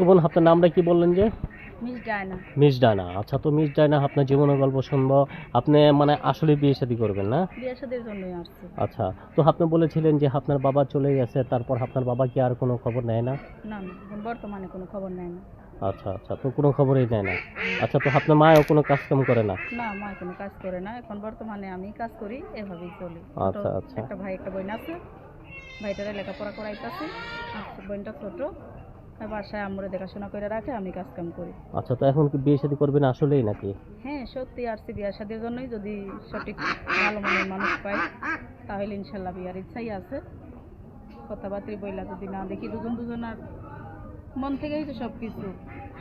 তো বোন আপনার নামটা কি বললেন যে? Miss Diana. আচ্ছা তো মিস ডায়না আপনার জীবনের গল্প শুনব। আপনি মানে আসলে বিয়ে শাদী করবেন না? আচ্ছা তো আপনি বলেছিলেন যে আপনার বাবা চলে গেছে তারপর আপনার বাবা কি আর কোনো খবর নেয় না? বর্তমানে কোনো খবর নেয় না। আচ্ছা আচ্ছা তো কোনো খবরই নেয় না। আচ্ছা তো আপনার মাও কোনো কাজ কাম করে না? না মা কোনো কাজ করে না। এখন বর্তমানে আমি কাজ করি এভাবেই চলি। আচ্ছা, আচ্ছা। একটা ভাই একটা বোন আছে। ভাইটারে লেখাপড়া করাইতেছে। আর বোনটা ছোট। বাসায় আমরে দেখাশোনা করে রাখে আমি কাজ কাম করি। আচ্ছা তো এখন কি বিয়ে শাদী করবেন আসলেই নাকি? হ্যাঁ সত্যি আসছি বিয়ার সাদের জন্যই যদি সঠিক ভালো মনের মানুষ পাই তাহলে ইনশাল্লাহ বিয়ার ইচ্ছাই আছে। কথাবার্তা বইলা যদি না দেখি দুজন দুজনার মন থেকেই তো সব কিছু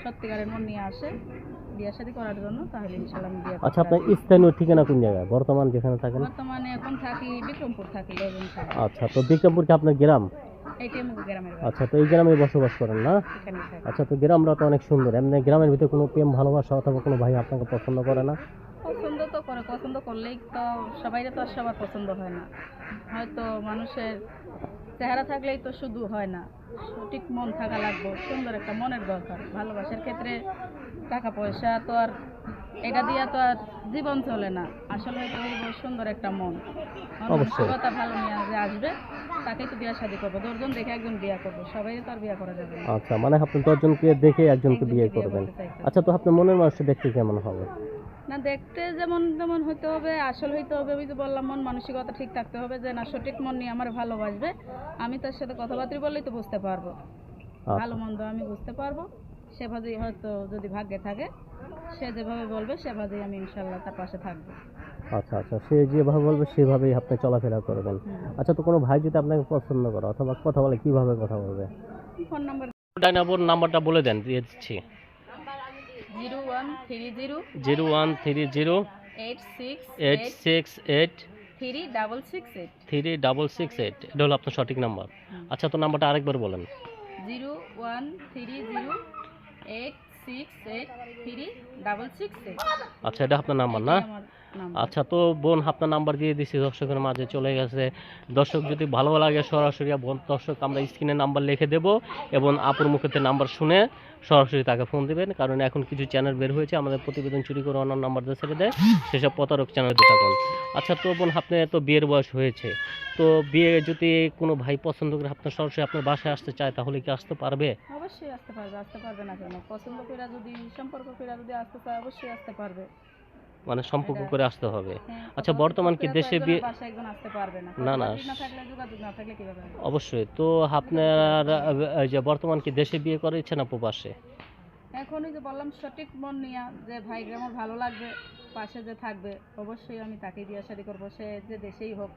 সত্যিকারের মন নিয়ে আসে। বিয়ার শাদী করার জন্য তাহলে ইনশাল্লাহ আমি বিয়ে আচ্ছা আপনার স্থানীয় ঠিকানা কোন জায়গায়? বর্তমান যেখানে থাকেন? বর্তমানে এখন থাকি বিক্রমপুর থাকি। আচ্ছা তো বিক্রমপুর কি আপনার গ্রাম? আচ্ছা তো এই গ্রামে বসবাস করেন না? আচ্ছা তো গ্রামরা তো অনেক সুন্দর। এমনি গ্রামের ভিতরে কোনো প্রেম ভালোবাসা অথবা কোনো ভাই আপনাকে পছন্দ করে না? পছন্দ তো করে পছন্দ করলেই তো সবাইরে তো আর সবার পছন্দ হয় না। হয়তো মানুষের চেহারা থাকলেই তো শুধু হয় না। সঠিক মন থাকা লাগবে সুন্দর একটা মনের দরকার। ভালোবাসার ক্ষেত্রে টাকা পয়সা তো আর এটা দিয়া তো আর জীবন চলে না। আসলে হইব সুন্দর একটা মন। মানসিকতা ভালো নিয়ে যে আসবে তাকেই তো বিয়া শাদি করব। দশজন দেখে একজন বিয়া করব। সবাই তো আর বিয়া করা যাবে না। আচ্ছা মানে আপনি দশজনকে দেখে একজনকে বিয়ে করবেন। আচ্ছা তো আপনার মনের মানুষটা দেখতে কেমন হবে? না দেখতে যেমন যেমন হইতে হবে আসল হইতে হবে। ওই যে বললাম মন মানসিকতা ঠিক থাকতে হবে যে না সঠিক মন নিয়ে আমার ভালোবাসবে। আমি তার সাথে কথাবার্তা বললেই তো বুঝতে পারব। ভালো মন্দ আমি বুঝতে পারব। সেভাবেই হয়তো যদি ভাগ্যে থাকে সে যেভাবে বলবে সেভাবেই আমি ইনশাল্লাহ তার পাশে থাকব। আচ্ছা আচ্ছা সে যেভাবে বলবে সেভাবেই আপনি চলাফেরা করবেন। আচ্ছা তো কোনো ভাই যদি আপনাকে পছন্দ করে অথবা কথা বলে কীভাবে কথা বলবে? ফোন নাম্বার ডাইনাবোর নাম্বারটা বলে দেন দিয়ে দিচ্ছি। Zero one three zero zero one three zero eight six eight eight six eight three double six eight three double six eight এটা হলো আপনার সঠিক নাম্বার। আচ্ছা তো নাম্বারটা আরেকবার বলেন। Zero one three zero eight six eight three double six আচ্ছা এটা আপনার নাম্বার না? আচ্ছা তো বোন আপনার নাম্বার দিয়ে দিছি দর্শকের মাঝে চলে গেছে। দর্শক যদি ভালো লাগে সরাসরি বোন দর্শক আমরা স্ক্রিনে নাম্বার লিখে দেব এবং আপুর মুখেতে নাম্বার শুনে সরাসরি তাকে ফোন দিবেন কারণ এখন কিছু চ্যানেল বের হয়েছে আমাদের প্রতিবেদন চুরি করে অন্য নাম্বার দিয়ে ছেড়ে দেয়। সেসব প্রতারক চ্যানেল দিয়ে থাকুন আচ্ছা তো বোন আপনার তো বিয়ের বয়স হয়েছে। তো বিয়ে যদি কোনো ভাই পছন্দ করে আপনার সরাসরি আপনার বাসায় আসতে চায় তাহলে কি আসতে পারবে? অবশ্যই আসতে পারবে আসতে পারবে না কেন? পছন্দ করে যদি সম্পর্ক করে যদি আসতে চায় অবশ্যই আসতে পারবে। মানে সম্পর্ক করে আসতে হবে। হ্যাঁ, আচ্ছা, বর্তমান কি দেশে বিয়ে- না। না, অবশ্যই। তো আপনার যে বর্তমান কি দেশে বিয়ে করে ইচ্ছে না প্রবাসে? এখন ওই যে বললাম সঠিক মন নিয়ে যে ভাই আমার ভালো লাগবে পাশে যে থাকবে অবশ্যই আমি তাকে বিয়ে শাদি করব। সে যে দেশেই হোক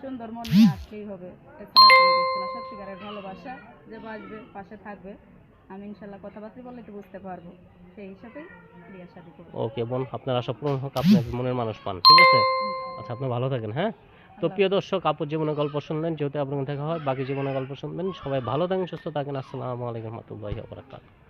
সুন্দর মন নিয়ে আসলেই হবে। এছাড়া কোনো কিছু না। সত্যিকারের ভালোবাসা যে বাসবে পাশে থাকবে। আমি ইনশাল্লাহ কথাবার্তা বললে তো বুঝতে পারব। সেই হিসাবেই বিয়ে শাদি করব। ওকে বোন আপনার আশা পূরণ হোক আপনি মনের মানুষ পান ঠিক আছে? আচ্ছা আপনি ভালো থাকেন হ্যাঁ? তো প্রিয় দর্শক আপুর জীবনের গল্প শুনলেন যেহেতু আপনার দেখা হয় বাকি জীবনের গল্প শুনবেন সবাই ভালো থাকেন সুস্থ থাকেন। আসসালামু আলাইকুম রহমতুল্লাহি ওয়া বারাকাতুহু।